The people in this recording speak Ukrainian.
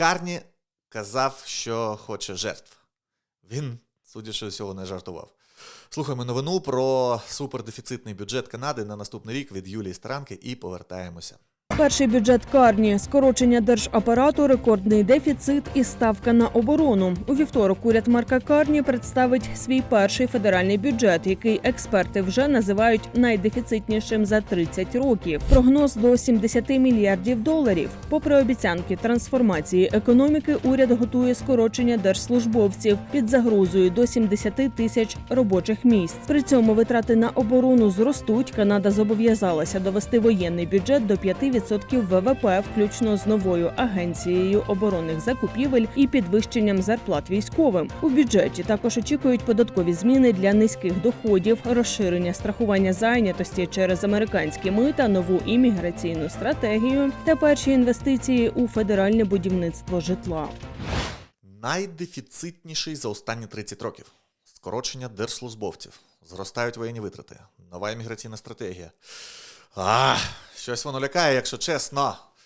Карні казав, що хоче жертв. Він, судячи всього, не жартував. Слухаємо новину про супердефіцитний бюджет Канади на наступний рік від Юлії Странки і повертаємося. Перший бюджет карні, скорочення держапарату, рекордний дефіцит і ставка на оборону. У вівторок уряд Марка Карні представить свій перший федеральний бюджет, який експерти вже називають найдефіцитнішим за 30 років. Прогноз до 70 мільярдів доларів. Попри обіцянки трансформації економіки, уряд готує скорочення держслужбовців під загрозою до 70 тисяч робочих місць. При цьому витрати на оборону зростуть. Канада зобов'язалася довести воєнний бюджет до 5% ВВП, включно з новою агенцією оборонних закупівель і підвищенням зарплат військовим. У бюджеті також очікують податкові зміни для низьких доходів, розширення страхування зайнятості через американські мита, нову імміграційну стратегію та перші інвестиції у федеральне будівництво житла. Найдефіцитніший за останні 30 років. Скорочення держслужбовців. Зростають воєнні витрати. Нова імміграційна стратегія. А, щось воно лякає, якщо чесно.